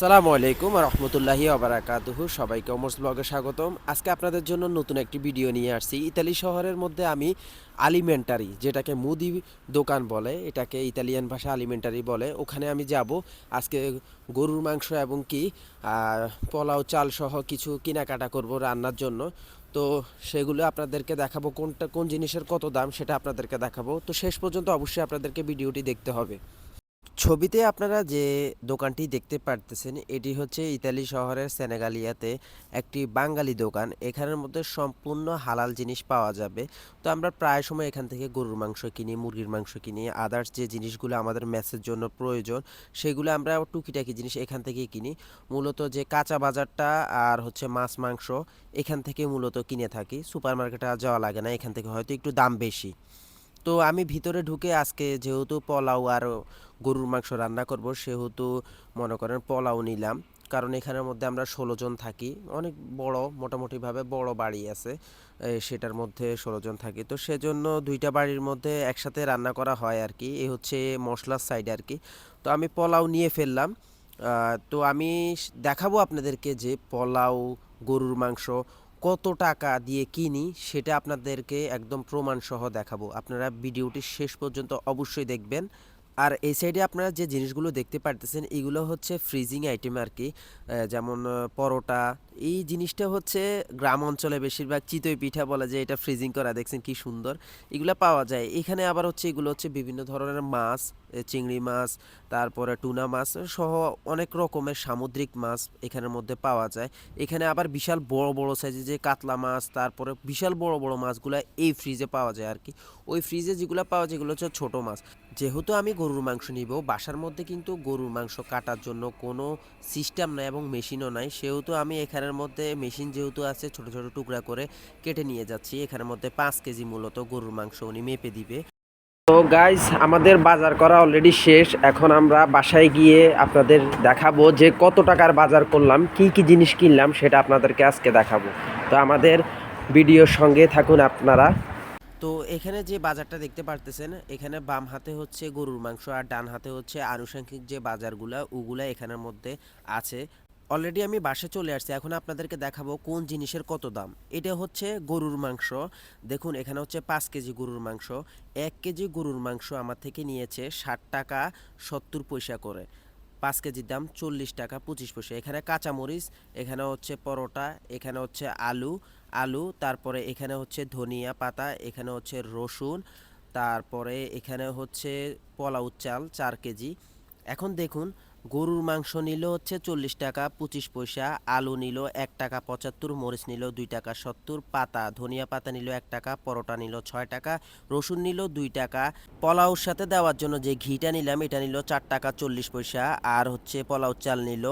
সালামু আলাইকুম রহমতুল্লাহি আবরাকাতুহু সবাইকে অমর্স ব্লগে স্বাগতম। আজকে আপনাদের জন্য নতুন একটি ভিডিও নিয়ে আসছি। ইতালি শহরের মধ্যে আমি আলিমেন্টারি, যেটাকে মুদি দোকান বলে, এটাকে ইতালিয়ান ভাষা আলিমেন্টারি বলে, ওখানে আমি যাব। আজকে গরুর মাংস এবং কি পোলাও, চাল সহ কিছু কেনাকাটা করব রান্নার জন্য। তো সেগুলো আপনাদেরকে দেখাবো, কোনটা, কোন জিনিসের কত দাম সেটা আপনাদেরকে দেখাবো। তো শেষ পর্যন্ত অবশ্যই আপনাদেরকে ভিডিওটি দেখতে হবে। ছবিতে আপনারা যে দোকানটি দেখতে পারতেছেন, এটি হচ্ছে ইতালি শহরের সেনেগালিয়াতে একটি বাঙালি দোকান। এখানের মধ্যে সম্পূর্ণ হালাল জিনিস পাওয়া যাবে। তো আমরা প্রায় সময় এখান থেকে গরুর মাংস কিনি, মুরগির মাংস কিনি আদার্স যে জিনিসগুলো আমাদের ম্যাচের জন্য প্রয়োজন, সেগুলো আমরা টুকিটাকি জিনিস এখান থেকেই কিনি। মূলত যে কাঁচা বাজারটা আর হচ্ছে মাছ মাংস এখান থেকে মূলত কিনে থাকি। সুপার মার্কেটে যাওয়া লাগে না, এখান থেকে হয়তো একটু দাম বেশি। তো আমি ভিতরে ঢুকে আজকে যেহেতু পোলাও আর গরুর মাংস রান্না করব, সেহেতু মনে করেন পোলাও নিলাম। কারণ এখানের মধ্যে আমরা ষোলো জন থাকি। অনেক বড়, মোটামুটিভাবে বড় বাড়ি আছে। সেটার মধ্যে ষোলো জন থাকি। তো সেজন্য দুইটা বাড়ির মধ্যে একসাথে রান্না করা হয় আর কি। এ হচ্ছে মশলার সাইড আর কি। তো আমি পোলাও নিয়ে ফেললাম। তো আমি দেখাবো আপনাদেরকে যে পোলাও, গরুর মাংস কত টাকা দিয়ে কিনি সেটা আপনাদেরকে একদম প্রমাণসহ দেখাবো। আপনারা ভিডিওটি শেষ পর্যন্ত অবশ্যই দেখবেন। আর এই সাইডে আপনারা যে জিনিসগুলো দেখতে পারতেছেন, এগুলো হচ্ছে ফ্রিজিং আইটেম আর কি যেমন পরোটা। এই জিনিসটা হচ্ছে গ্রাম অঞ্চলে বেশিরভাগ চিতই পিঠা বলা যায় এটা ফ্রিজিং করা, দেখছেন কি সুন্দর। এগুলো পাওয়া যায়। এখানে আবার হচ্ছে, এগুলো হচ্ছে বিভিন্ন ধরনের মাছ চিংড়ি মাছ, তারপরে টুনা মাছ সহ অনেক রকমের সামুদ্রিক মাছ এখানের মধ্যে পাওয়া যায়। এখানে আবার বিশাল বড় বড় সাইজের যে কাতলা মাছ, তারপরে বিশাল বড় বড় মাছগুলো এই ফ্রিজে পাওয়া যায় আর কি ওই ফ্রিজে যেগুলো পাওয়া যায়, এগুলো হচ্ছে ছোটো মাছ। যেহেতু আমি গরুর মাংস নিব, বাসার মধ্যে কিন্তু গরুর মাংস কাটার জন্য কোনো সিস্টেম নাই এবং মেশিনও নাই। সেহেতু আমি এখানের মধ্যে মেশিন যেহেতু আছে, ছোট ছোট টুকরা করে কেটে নিয়ে যাচ্ছি। এখানের মধ্যে পাঁচ কেজি মূলত গরুর মাংস উনি মেপে দিবে। তো গাইস আমাদের বাজার করা অলরেডি শেষ। এখন আমরা বাসায় গিয়ে আপনাদের দেখাবো যে কত টাকার বাজার করলাম, কি কি জিনিস কিনলাম, সেটা আপনাদেরকে আজকে দেখাবো। তো আমাদের ভিডিওর সঙ্গে থাকুন আপনারা। তো এখানে যে বাজারটা দেখতে পারতেছেন, এখানে বাম হাতে হচ্ছে গরুর মাংস আর ডান হাতে হচ্ছে আনুষঙ্গিক যে বাজারগুলা, ওগুলা এখানের মধ্যে আছে। অলরেডি আমি বাসে চলে আসছি, এখন আপনাদেরকে দেখাবো কোন জিনিসের কত দাম। এটা হচ্ছে গরুর মাংস। দেখুন, এখানে হচ্ছে পাঁচ কেজি গরুর মাংস। এক কেজি গরুর মাংস আমার থেকে নিয়েছে ষাট টাকা সত্তর পয়সা করে। পাঁচ কেজির দাম চল্লিশ টাকা পঁচিশ পয়সা। এখানে কাঁচামরিচ, এখানে হচ্ছে পরোটা, এখানে হচ্ছে আলু আলু, তারপরে এখানে হচ্ছে ধনিয়া পাতা, এখানে হচ্ছে রসুন, তারপরে এখানে হচ্ছে পোলাও চাল চার কেজি। এখন দেখুন, গরুর মাংস নিল হচ্ছে চল্লিশ টাকা পঁচিশ পয়সা, আলু নিল এক টাকা পঁচাত্তর, মরিচ নিল দুই টাকা সত্তর, পাতা, ধনিয়া পাতা নিল এক টাকা, পরোটা নিল ছয় টাকা, রসুন নিল দুই টাকা। পোলাওর সাথে দেওয়ার জন্য যে ঘিটা নিলাম, এটা নিল চার টাকা চল্লিশ পয়সা, আর হচ্ছে পোলাও চাল নিল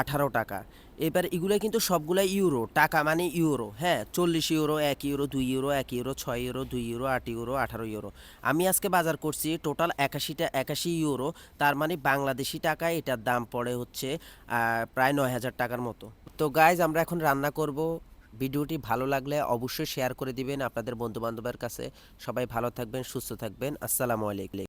আঠারো টাকা। এবার এগুলো কিন্তু সবগুলা ইউরো টাকা মানে ইউরো হ্যাঁ? চল্লিশ ইউরো এক ইউরো দুই ইউরো এক ইউরো ছয় ইউরো দুই ইউরো আট ইউরো আঠারো ইউরো আমি আজকে বাজার করছি টোটাল একাশিটা, একাশি ইউরো তার মানে বাংলাদেশি টাকায় এটার দাম পড়ে হচ্ছে প্রায় নয় হাজার টাকার মতো। তো গাইজ আমরা এখন রান্না করব। ভিডিওটি ভালো লাগলে অবশ্যই শেয়ার করে দিবেন আপনাদের বন্ধু বান্ধবের কাছে। সবাই ভালো থাকবেন, সুস্থ থাকবেন। আসসালামু আলাইকুম।